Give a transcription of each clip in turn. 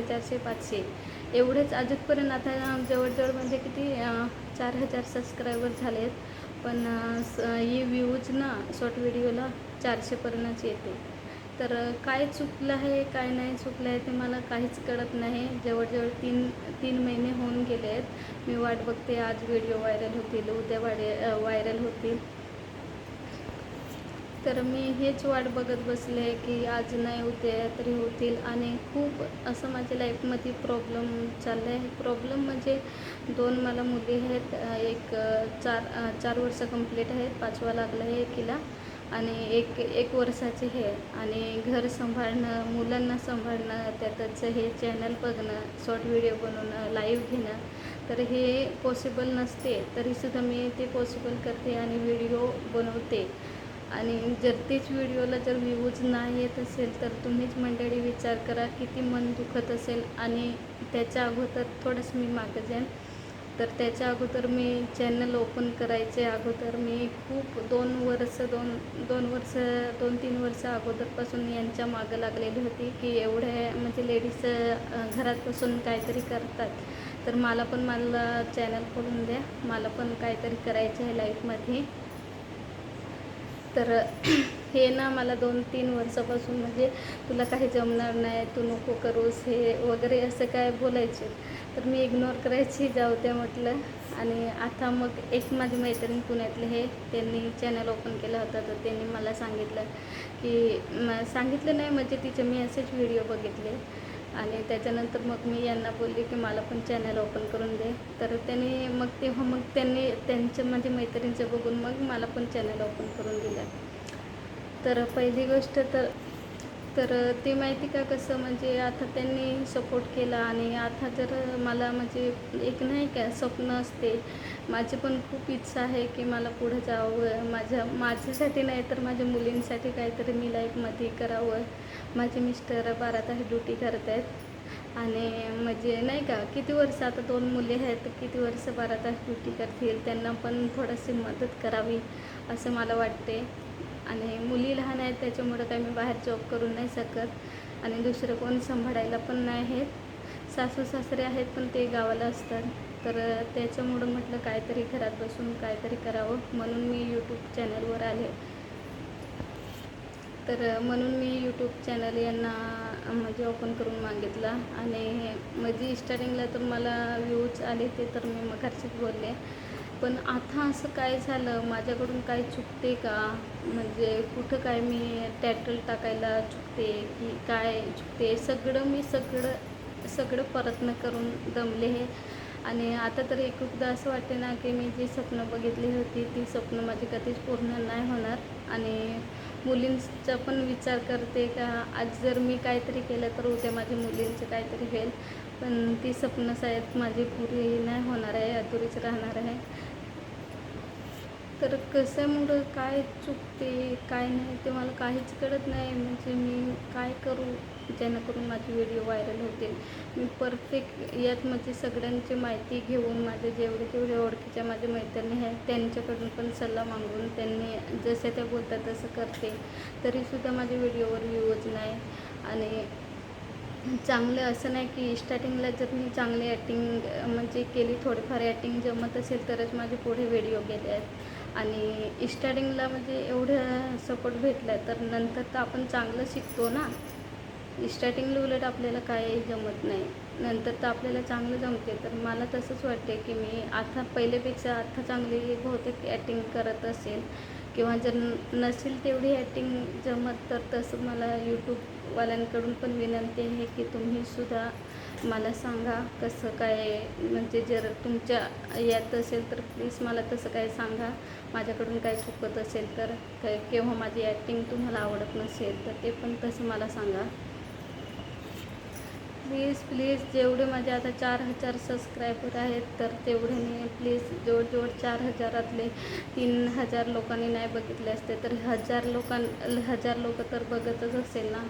चारशे पाचशे. एवढेच अजूनपर्यंत आता जवळजवळ म्हणजे किती चार हजार सबस्क्रायबर झाले आहेत पण स- ही व्ह्यूज ना शॉर्ट व्हिडिओला चारशेपर्यंतच येते. तर काय चुकलं आहे काय नाही चुकलं आहे ते मला काहीच कळत नाही. जवळजवळ तीन तीन महिने होऊन गेले आहेत मी वाट बघते आज व्हिडिओ व्हायरल होतील उद्या वाडे व्हायरल होतील. तर मी हेच वाट बघत बसले की आज नाही उद्या तरी होतील. आणि खूप असं माझ्या लाईफमध्ये प्रॉब्लेम चाललं आहे प्रॉब्लेम म्हणजे दोन मला मुली आहेत. एक चार चार वर्ष कंप्लीट आहेत पाचवा लागला आहे एकीला. आणि एक एक वर्षाचे हे. आणि घर सांभाळणं मुलांना सांभाळणं त्यातच हे चॅनल बघणं शॉर्ट व्हिडिओ बनवणं लाईव्ह घेणं. तर हे पॉसिबल नसते. तरीसुद्धा मी ते पॉसिबल करते आणि व्हिडिओ बनवते. आणि जर तेच व्हिडिओला जर व्ह्यूज नाही येत असेल तर तुम्हीच मंडळी विचार करा किती मन दुखत असेल. आणि त्याच्या अगोदर थोडंसं मी मागं जाईन. तर त्याच्या अगोदर मी चॅनल ओपन करायचे अगोदर मी खूप दोन वर्ष दोन दोन वर्ष दोन तीन वर्ष अगोदरपासून यांच्या मागं लागलेली होती की एवढ्या म्हणजे लेडीज घरात बसून काहीतरी करतात. तर मला पण मला चॅनल खोलून द्या. मला पण काहीतरी करायचं आहे लाईफमध्ये. तर हे ना मला दोन तीन वर्षापासून म्हणजे तुला काही जमणार नाही तू नको करूस हे वगैरे असं काय बोलायचे. तर मी इग्नोर करायची जाऊ द्या म्हटलं. आणि आता मग एक माझी मैत्रीण पुण्यातले हे त्यांनी चॅनल ओपन केला होता तर त्यांनी मला सांगितलं की म सांगितलं नाही म्हणजे तिचे मी असेच व्हिडिओ बघितले. आणि त्याच्यानंतर मग मी यांना बोलले की मला पण चॅनल ओपन करून दे. तर त्यांनी मग तेव्हा मग त्यांनी त्यांच्या माझ्या मैत्रिणीचं बघून मग मला पण चॅनल ओपन करून दिलं. तर पहिली गोष्ट तर तर ते माहिती का कसं म्हणजे आता त्यांनी सपोर्ट केला आणि आता जर मला म्हणजे एक नाही का स्वप्न असते माझी पण खूप इच्छा आहे की मला पुढं जावं. माझ्या माझ्यासाठी नाही तर माझ्या मुलींसाठी काहीतरी मी लाईफमध्ये करावं. माझे मिस्टर बारा तास ड्युटी करत आहेत आणि म्हणजे नाही का किती वर्ष आता दोन मुले आहेत किती वर्ष बारा तास ड्युटी करतील त्यांना पण थोडीशी मदत करावी असं मला वाटते. आणि मुली लहान आहेत त्याच्यामुळं काही मी बाहेर जॉब करू नाही शकत. आणि दुसरं कोण सांभाळायला पण नाही आहेत. सासू सासरे आहेत पण ते गावाला असतात. तर त्याच्यामुळं म्हटलं काहीतरी घरात बसून काहीतरी करावं. म्हणून मी यूट्यूब चॅनलवर आले. तर म्हणून मी यूट्यूब चॅनल यांना म्हणजे ओपन करून मागितला. आणि म्हणजे स्टार्टिंगला तर मला व्ह्यूज आले ते तर मी मगाशीच बोलले. पण आता असं काय झालं? माझ्याकडून काय चुकते का? म्हणजे कुठं काय मी टॅटल टाकायला चुकते की काय चुकते? सगळं मी सगळं सगळं प्रयत्न करून दमले हे. आणि आता तर एकदा असं वाटते ना की मी जी स्वप्न बघितली होती ती स्वप्न माझी कधीच पूर्ण नाही होणार. आणि मुलींचा पण विचार करते का आज जर मी काहीतरी केलं तर उद्या माझ्या मुलींचं काहीतरी होईल. पण ती स्वप्न आहेत माझी पुरी नाही होणार आहे अधुरीच राहणार आहे. तर कशामुळं काय चुकते काय नाही ते मला काहीच कळत नाही. म्हणजे मी काय करू जेणेकरून माझे व्हिडिओ व्हायरल होतील. मी परफेक्ट यात म्हणजे सगळ्यांची माहिती घेऊन माझे जेवढे जेवढे ओळखीच्या माझ्या मैत्रिणी आहेत त्यांच्याकडून पण सल्ला मागून त्यांनी जसे ते बोलतात तसं करते. तरीसुद्धा माझ्या व्हिडिओवर व्ह्यूज नाही. आणि चांगलं असं नाही की स्टार्टिंगला जर मी चांगली ॲक्टिंग म्हणजे केली थोडीफार ॲक्टिंग जमत असेल तरच माझे पुढे व्हिडिओ गेले आहेत. आणि स्टार्टिंगला म्हणजे एवढं सपोर्ट भेटला तर नंतर तर आपण चांगलं शिकतो ना. स्टार्टिंगला उलट आपल्याला काही जमत नाही. नंतर तर आपल्याला चांगलं जमते. तर मला तसंच वाटते की मी आता पहिल्यापेक्षा आता चांगली बहुतेक ॲक्टिंग करत असेल. किंवा जर नसेल तेवढी ॲक्टिंग जमत तर तसं मला यूट्यूब वाल्यांकडून पण विनंती आहे की तुम्हीसुद्धा मला सांगा कसं काय म्हणजे जर तुमच्या यात असेल तर प्लीज मला तसं काय सांगा. माझ्याकडून काय चुकत असेल तर काय केव्हा माझी ॲक्टिंग तुम्हाला आवडत नसेल तर ते पण तसं मला सांगा. प्लीज प्लीज जेवढे माझे आता चार हजार सबस्क्रायबर आहेत तर तेवढ्याने प्लीज जवळजवळ चार हजारातले तीन हजार लोकांनी नाही बघितले असते तर हजार लोकां हजार लोक तर बघतच असेल ना.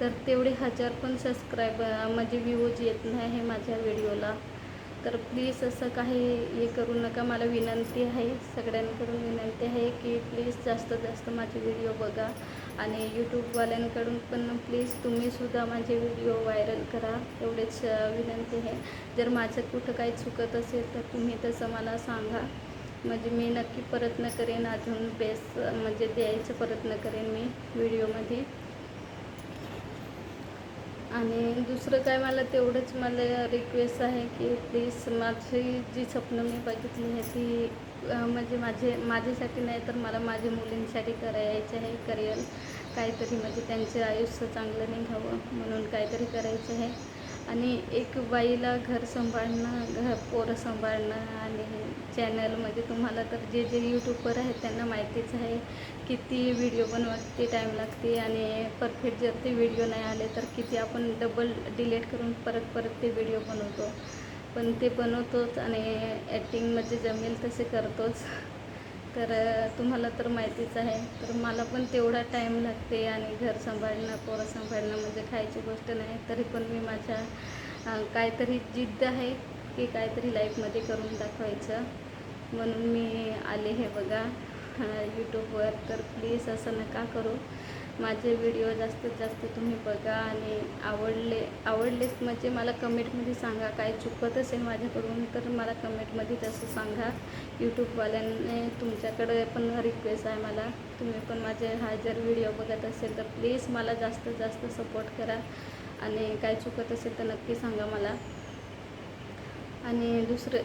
तर तेवढे हजार पण सबस्क्रायब म्हणजे व्ह्यूज येत नाही आहे माझ्या व्हिडिओला तर प्लीज असं काही हे करू नका मला विनंती आहे सगळ्यांकडून विनंती आहे की प्लीज जास्तीत जास्त माझे व्हिडिओ बघा. आणि यूट्यूबवाल्यांकडून पण प्लीज तुम्हीसुद्धा माझे व्हिडिओ व्हायरल करा एवढेच विनंती आहे. जर माझं कुठं काही चुकत असेल तर तुम्ही तसं मला सांगा. म्हणजे मी नक्की प्रयत्न करेन अजून बेस्ट म्हणजे द्यायचा प्रयत्न करेन मी व्हिडिओमध्ये आणि दुसरं काय मला तेवढंच मला रिक्वेस्ट आहे की प्लीज माझी जी स्वप्न मी बघितली आहे ती म्हणजे माझे माझ्यासाठी नाही तर मला माझ्या मुलींसाठी करायचं आहे. करिअर काहीतरी म्हणजे त्यांचं आयुष्य चांगलं निघावं म्हणून काहीतरी करायचं आहे. आणि एक बाईला घर सांभाळणं घर पोरं सांभाळणं आणि चॅनलमध्ये तुम्हाला तर जे जे यूट्यूबवर आहेत त्यांना माहितीच आहे किती व्हिडिओ बनवते टाईम लागते आणि परफेक्ट जर ते व्हिडिओ नाही आले तर किती आपण डबल डिलीट करून परत परत ते व्हिडिओ बनवतो. पण ते बनवतोच आणि ॲक्टिंगमध्ये जमेल तसे करतोच. तर तुम्हाला तर माहितीच आहे. तर मला पण तेवढा टाईम लागते आणि घर सांभाळणं पोरं सांभाळणं म्हणजे खायची गोष्ट नाही. तरी पण मी माझ्या काहीतरी जिद्द आहे की काहीतरी लाईफमध्ये करून दाखवायचं. म्हणून मी आले हे बघा यूट्यूबवर तर प्लीज असं नका करू. माझे व्हिडिओ जास्तीत जास्त तुम्ही बघा आणि आवडले आवडलेच म्हणजे मला कमेंटमध्ये सांगा. काय चुकत असेल माझ्याकडून तर मला कमेंटमध्ये तसं सांगा. यूट्यूबवाल्यांनी तुमच्याकडे पण रिक्वेस्ट आहे मला. तुम्ही पण माझे हा जर व्हिडिओ बघत असेल तर प्लीज मला जास्तीत जास्त सपोर्ट करा. आणि काय चुकत असेल तर नक्की सांगा मला. आणि दुसरं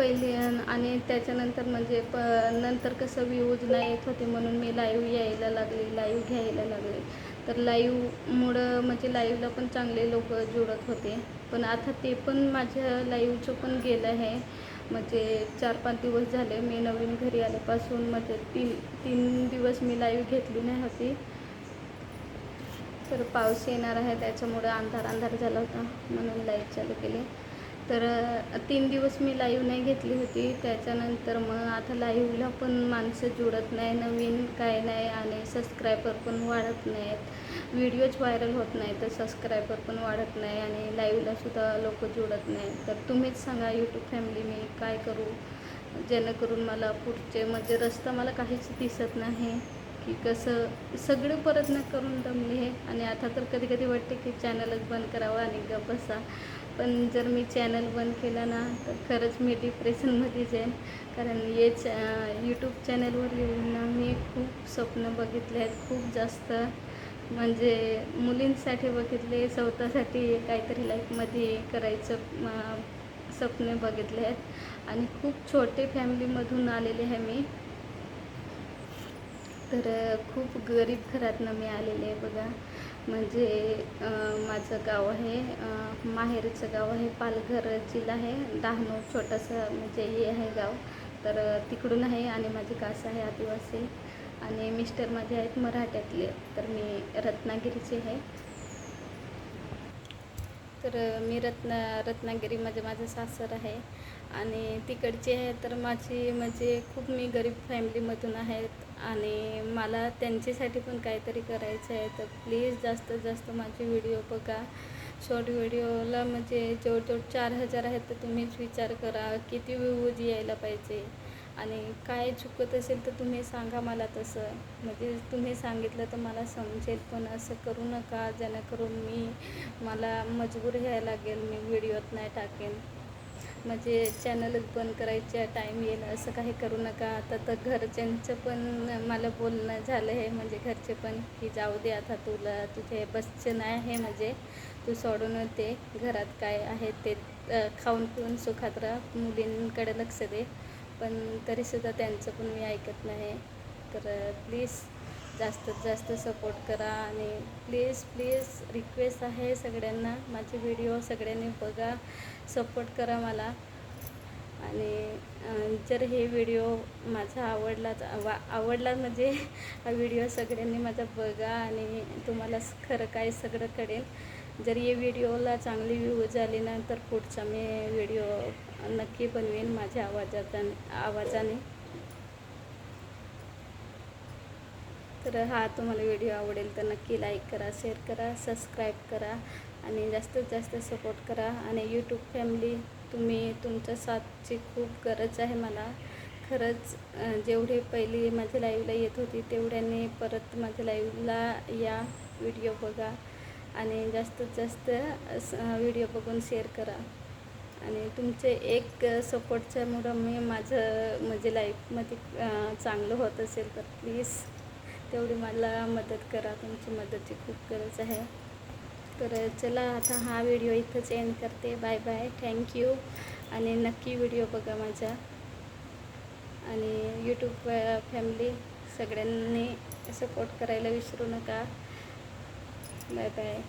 पहिले आणि त्याच्यानंतर म्हणजे प नंतर कसं व्ह्यूज नाही येत होते म्हणून मी लाईव्ह यायला लागले लाईव्ह घ्यायला लागले. तर लाईव्हमुळं म्हणजे लाईव्हला पण चांगले लोक जुळत होते. पण आता ते पण माझ्या लाईव्हचं पण गेलं आहे. म्हणजे चार पाच दिवस झाले मी नवीन घरी आल्यापासून म्हणजे तीन तीन दिवस मी लाईव्ह घेतली नाही होती. तर पाऊस येणार आहे त्याच्यामुळं अंधार अंधार झाला होता म्हणून लाईव्ह चालू केली. तर तीन दिवस मी लाईव्ह नाही घेतली होती. त्याच्यानंतर मग आता लाईव्हला पण माणसं जुळत नाही नवीन काय नाही आणि सबस्क्रायबर पण वाढत नाहीत. व्हिडिओज व्हायरल होत नाही तर सबस्क्रायबर पण वाढत नाही आणि लाईव्हला सुद्धा लोक जुळत नाही तर तुम्हीच सांगा यूट्यूब फॅमिली मी काय करू? जेणेकरून मला पुढचे म्हणजे रस्ता मला काहीच दिसत नाही की कसं सगळे प्रयत्न करून दमले आणि आता तर कधी कधी वाटते की चॅनलच बंद करावं आणि गप बसा. पण जर मी चॅनल बंद केला ना तर खरंच मी डिप्रेशनमध्येच आहे कारण हेच यूट्यूब चॅनलवर येऊन ना मी खूप स्वप्न बघितले आहेत. खूप जास्त म्हणजे मुलींसाठी बघितले स्वतःसाठी काहीतरी लाईफमध्ये करायचं स्वप्न स्वप्ने बघितले आहेत. आणि खूप छोटे फॅमिलीमधून आलेले आहे मी. तर खूप गरीब घरातनं मी आलेले आहे बघा. म्हणजे माझं गाव आहे माहेरचं गाव आहे पालघर जिल्हा आहे डहाणू छोटंसं म्हणजे हे आहे गाव. तर तिकडून आहे आणि माझी कास आहे आदिवासी. आणि मिस्टर माझे आहेत मराठ्यातले तर मी रत्नागिरीचे आहे. तर मी रत्ना रत्नागिरीमध्ये म्हणजे माझं सासर आहे. आणि तिकडचे आहे तर माझी म्हणजे खूप मी गरीब फॅमिलीमधून आहेत. आणि मला त्यांच्यासाठी पण काहीतरी करायचं आहे. तर प्लीज जास्तीत जास्त माझे व्हिडिओ बघा. शॉर्ट व्हिडिओला म्हणजे जवळजवळ चार हजार आहेत तर तुम्हीच विचार करा किती व्ह्यूज यायला पाहिजे. आणि काय चुकत असेल तर तुम्ही सांगा मला तसं. म्हणजे तुम्ही सांगितलं तर मला समजेल पण असं करू नका. जेणेकरून मी मला मजबूर घ्यायला लागेल. मी व्हिडिओत नाही टाकेन. म्हणजे चॅनलच बंद करायच्या टाईम येईल असं काही करू नका. आता तर घरच्यांचं पण मला बोलणं झालं आहे म्हणजे घरचे पण की जाऊ दे आता तुला तुझे बसचे नाही आहे म्हणजे. तू सोडून दे घरात काय आहे ते खाऊन पिऊन सुखात राहा मुलींकडे लक्ष दे. पण तरीसुद्धा त्यांचं पण मी ऐकत नाही. तर प्लीज जास्तीत जास्त सपोर्ट करा आणि प्लीज प्लीज रिक्वेस्ट आहे सगळ्यांना. माझे व्हिडिओ सगळ्यांनी बघा सपोर्ट करा मला. आणि जर हे व्हिडिओ माझा आवडला वा आवडला म्हणजे हा व्हिडिओ सगळ्यांनी माझा बघा आणि तुम्हाला खरं काय सगळं कळेल. जर या व्हिडिओला चांगली व्ह्यू झाली ना तर पुढचा मी व्हिडिओ नक्की बनवेन माझ्या आवाजात आवाजाने. तर हा तुम्हाला व्हिडिओ आवडेल तर नक्की लाईक करा शेअर करा सबस्क्राईब करा आणि जास्तीत जास्त सपोर्ट करा. आणि यूट्यूब फॅमिली तुम्ही तुमच्या साथची खूप गरज आहे मला. खरंच जेवढे पहिली माझ्या लाईव्हला येत होती तेवढ्याने परत माझ्या लाईव्हला या व्हिडिओ बघा. आणि जास्तीत जास्त व्हिडिओ बघून शेअर करा. आणि तुमचे एक सपोर्टच्यामुळं मी माझं म्हणजे लाईफमध्ये चांगलं होत असेल तर प्लीज तेवढी मला मदत करा तुमची मदतची खूप गरज आहे. तर चला आता हा व्हिडिओ इथंच एंड करते. बाय बाय थँक्यू आणि नक्की व्हिडिओ बघा माझा. आणि यूट्यूब फॅमिली सगळ्यांनी सपोर्ट करायला विसरू नका. Bye bye